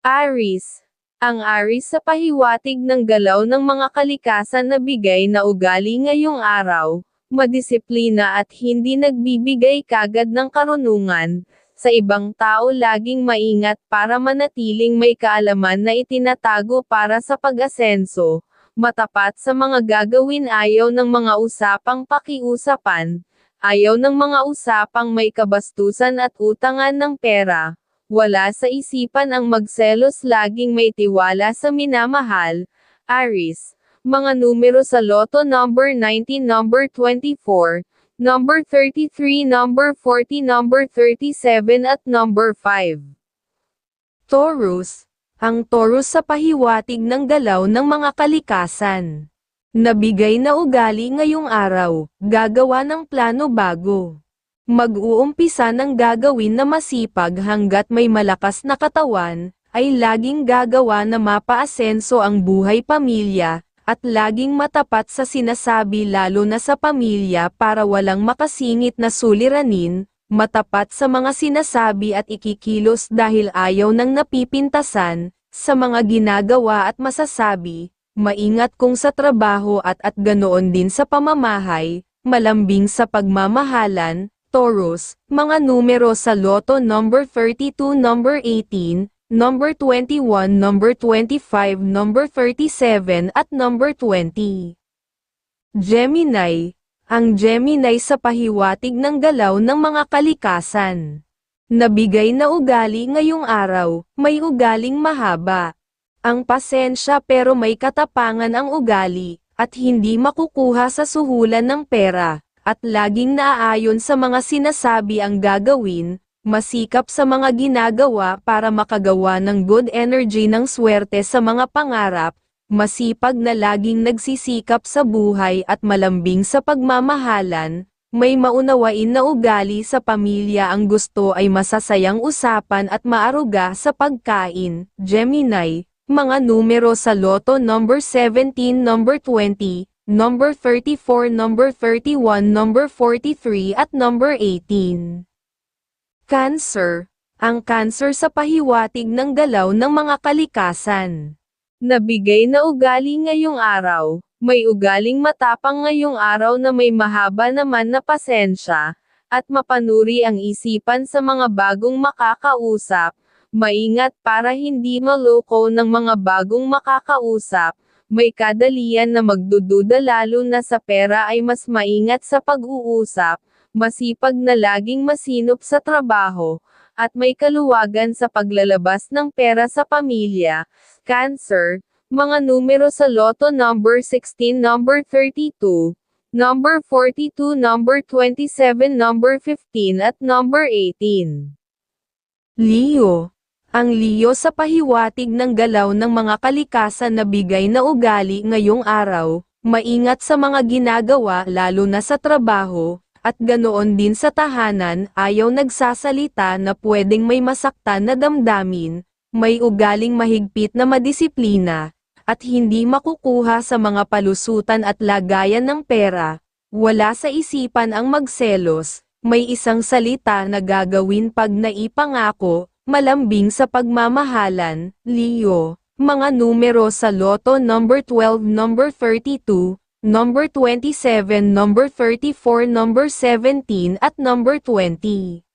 Aris. Ang Aris sa pahiwatig ng galaw ng mga kalikasan na bigay na ugali ngayong araw, madisiplina at hindi nagbibigay kagad ng karunungan, sa ibang tao laging maingat para manatiling may kaalaman na itinatago para sa pag-asenso, matapat sa mga gagawin ayaw ng mga usapang pakiusapan, ayaw ng mga usapang may kabastusan at utangan ng pera, wala sa isipan ang magselos laging may tiwala sa minamahal, Aris. Mga numero sa Lotto number 19 number 24, number 33 number 40 number 37 at number 5. Taurus. Ang Taurus sa pahiwatig ng galaw ng mga kalikasan. Nabigay na ugali ngayong araw, gagawa ng plano bago. Mag-uumpisa ng gagawin na masipag hanggat may malakas na katawan, ay laging gagawa na mapaasenso ang buhay pamilya, at laging matapat sa sinasabi lalo na sa pamilya para walang makasingit na suliranin, matapat sa mga sinasabi at ikikilos dahil ayaw ng napipintasan, sa mga ginagawa at masasabi, maingat kung sa trabaho at at ganoon din sa pamamahay, malambing sa pagmamahalan, Taurus, mga numero sa Lotto number 32 number 18, number 21 number 25 number 37 at number 20. Gemini, ang Gemini sa pahiwatig ng galaw ng mga kalikasan. Nabigay na ugali ngayong araw, may ugaling mahaba. Ang pasensya pero may katapangan ang ugali, at hindi makukuha sa suhulan ng pera, at laging naaayon sa mga sinasabi ang gagawin, masikap sa mga ginagawa para makagawa ng good energy ng swerte sa mga pangarap, masipag na laging nagsisikap sa buhay at malambing sa pagmamahalan, may maunawain na ugali sa pamilya ang gusto ay masasayang usapan at maaruga sa pagkain, Gemini, mga numero sa Lotto number 17 number 20, number 34 number 31 number 43 at number 18. Cancer, ang cancer sa pahiwatig ng galaw ng mga kalikasan. Nabigay na ugali ngayong araw, may ugaling matapang ngayong araw na may mahaba naman na pasensya, at mapanuri ang isipan sa mga bagong makakausap, maingat para hindi maloko ng mga bagong makakausap, may kadalian na magdududa lalo na sa pera ay mas maingat sa pag-uusap, masipag na laging masinop sa trabaho, at may kaluwagan sa paglalabas ng pera sa pamilya, Cancer, mga numero sa Lotto number 16 number 32, number 42 number 27 number 15 at number 18. Leo. Ang Leo sa pahiwatig ng galaw ng mga kalikasan na bigay na ugali ngayong araw, maingat sa mga ginagawa lalo na sa trabaho, at ganoon din sa tahanan ayaw nagsasalita na pwedeng may masaktan na damdamin, may ugaling mahigpit na madisiplina, at hindi makukuha sa mga palusutan at lagayan ng pera, wala sa isipan ang magselos, may isang salita na gagawin pag naipangako, malambing sa pagmamahalan, Leo, mga numero sa Lotto number 12 number 32, number 27 number 34 number 17 at number 20.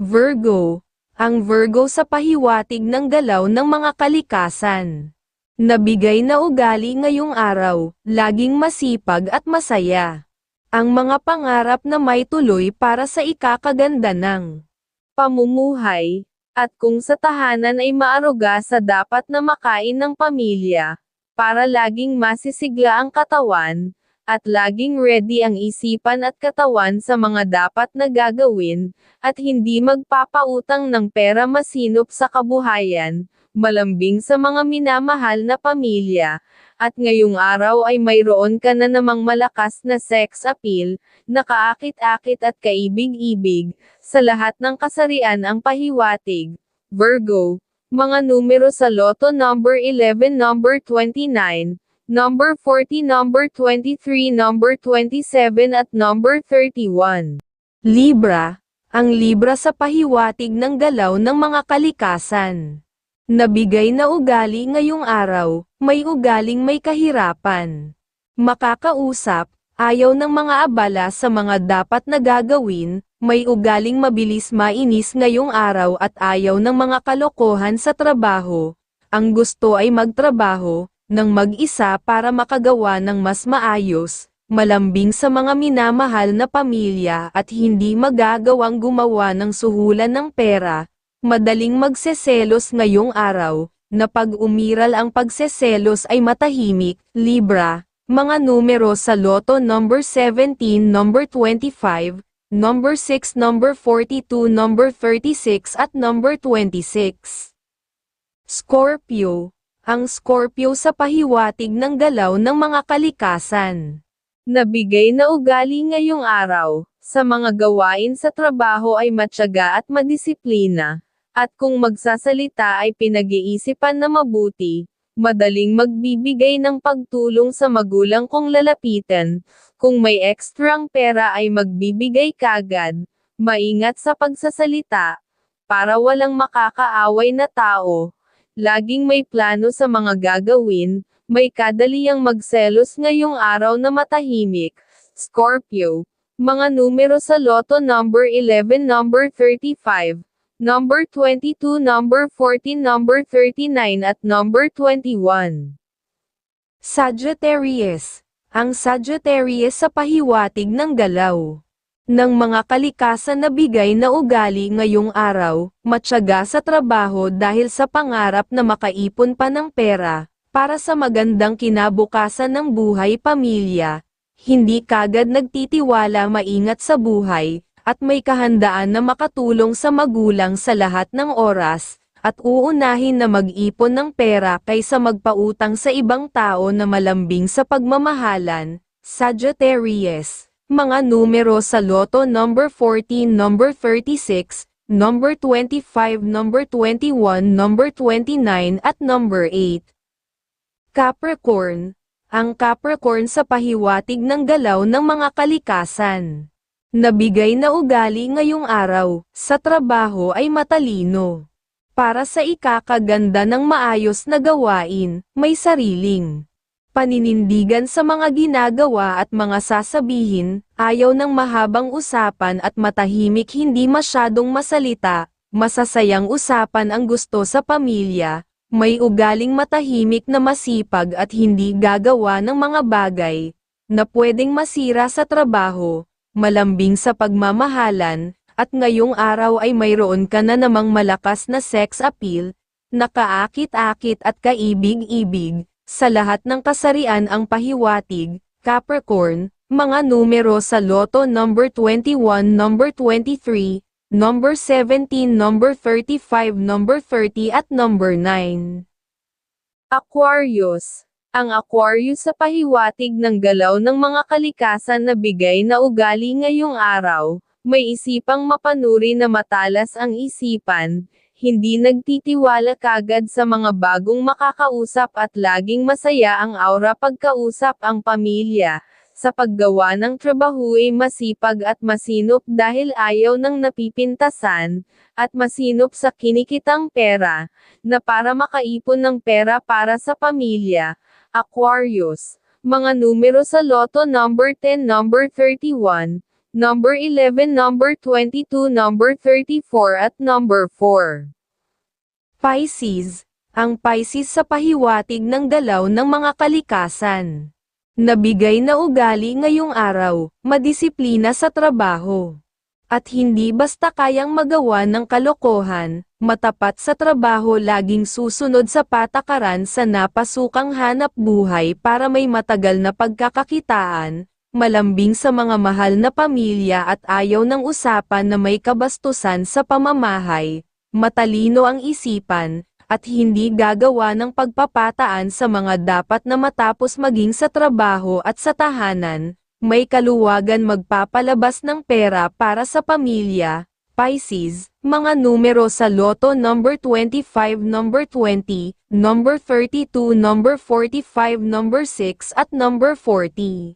Virgo, ang Virgo sa pahiwatig ng galaw ng mga kalikasan. Nabigay na ugali ngayong araw, laging masipag at masaya. Ang mga pangarap na may tuloy para sa ikakaganda ng pamumuhay, at kung sa tahanan ay maaruga sa dapat na makain ng pamilya, para laging masisigla ang katawan, at laging ready ang isipan at katawan sa mga dapat na gagawin, at hindi magpapautang ng pera masinop sa kabuhayan, malambing sa mga minamahal na pamilya, at ngayong araw ay mayroon ka na namang malakas na sex appeal, nakaakit-akit at kaibig-ibig, sa lahat ng kasarian ang pahiwatig. Virgo, mga numero sa Lotto number 11 number 29, number 40 number 23 number 27 at number 31. Libra, ang Libra sa pahiwatig ng galaw ng mga kalikasan. Nabigay na ugali ngayong araw, may ugaling may kahirapan. Makakausap, ayaw ng mga abala sa mga dapat na gagawin, may ugaling mabilis mainis ngayong araw at ayaw ng mga kalokohan sa trabaho. Ang gusto ay magtrabaho, ng mag-isa para makagawa ng mas maayos, malambing sa mga minamahal na pamilya at hindi magagawang gumawa ng suhulan ng pera, madaling magseselos ngayong araw, na pag umiral ang pagseselos ay matahimik, Libra, mga numero sa loto number 17, number 25, number 6, number 42, number 36 at number 26. Scorpio, ang Scorpio sa pahiwatig ng galaw ng mga kalikasan. Nabigay na ugali ngayong araw, sa mga gawain sa trabaho ay matyaga at madisiplina, at kung magsasalita ay pinag-iisipan na mabuti, madaling magbibigay ng pagtulong sa magulang kung lalapitan, kung may ekstrang pera ay magbibigay kagad, maingat sa pagsasalita, para walang makakaaway na tao, laging may plano sa mga gagawin, may kadaliyang magselos ngayong araw na matahimik, Scorpio, mga numero sa loto number 11 number 35, number 22 number 14 number 39 at number 21. Sagittarius, ang Sagittarius sa pahiwatig ng galaw. Ng mga kalikasan na bigay na ugali ngayong araw, matyaga sa trabaho dahil sa pangarap na makaipon pa ng pera, para sa magandang kinabukasan ng buhay pamilya, hindi kagad nagtitiwala maingat sa buhay, at may kahandaan na makatulong sa magulang sa lahat ng oras, at uunahin na mag-ipon ng pera kaysa magpautang sa ibang tao na malambing sa pagmamahalan, Sagittarius. Mga numero sa loto number 14, number 36, number 25, number 21, number 29 at number 8. Capricorn, ang Capricorn sa pahiwatig ng galaw ng mga kalikasan. Nabigay na ugali ngayong araw, sa trabaho ay matalino. Para sa ikakaganda ng maayos na gawain, may sariling paninindigan sa mga ginagawa at mga sasabihin, ayaw ng mahabang usapan at matahimik hindi masyadong masalita, masasayang usapan ang gusto sa pamilya, may ugaling matahimik na masipag at hindi gagawa ng mga bagay, na pwedeng masira sa trabaho, malambing sa pagmamahalan, at ngayong araw ay mayroon ka na namang malakas na sex appeal, nakaakit-akit at kaibig-ibig, sa lahat ng kasarian ang pahiwatig, Capricorn, mga numero sa loto number 21, number 23, number 17, number 35, number 30 at number 9. Aquarius, ang Aquarius sa pahiwatig ng galaw ng mga kalikasan na bigay na ugali ngayong araw, may isipang mapanuri na matalas ang isipan, hindi nagtitiwala kagad sa mga bagong makakausap at laging masaya ang aura pagkausap ang pamilya. Sa paggawa ng trabaho ay masipag at masinop dahil ayaw ng napipintasan, at masinop sa kinikitang pera, na para makaipon ng pera para sa pamilya. Aquarius, mga numero sa loto number 10 number 31, number 11, number 22, number 34 at number 4. Pisces, ang Pisces sa pahiwatig ng dalaw ng mga kalikasan. Nabigay na ugali ngayong araw, madisiplina sa trabaho. At hindi basta kayang magawa ng kalokohan, matapat sa trabaho laging susunod sa patakaran sa napasukang hanap buhay para may matagal na pagkakakitaan, malambing sa mga mahal na pamilya at ayaw ng usapan na may kabastusan sa pamamahay, matalino ang isipan, at hindi gagawa ng pagpapataan sa mga dapat na matapos maging sa trabaho at sa tahanan, may kaluwagan magpapalabas ng pera para sa pamilya, Pisces, mga numero sa loto number 25, number 20, number 32, number 45, number 6 at number 40.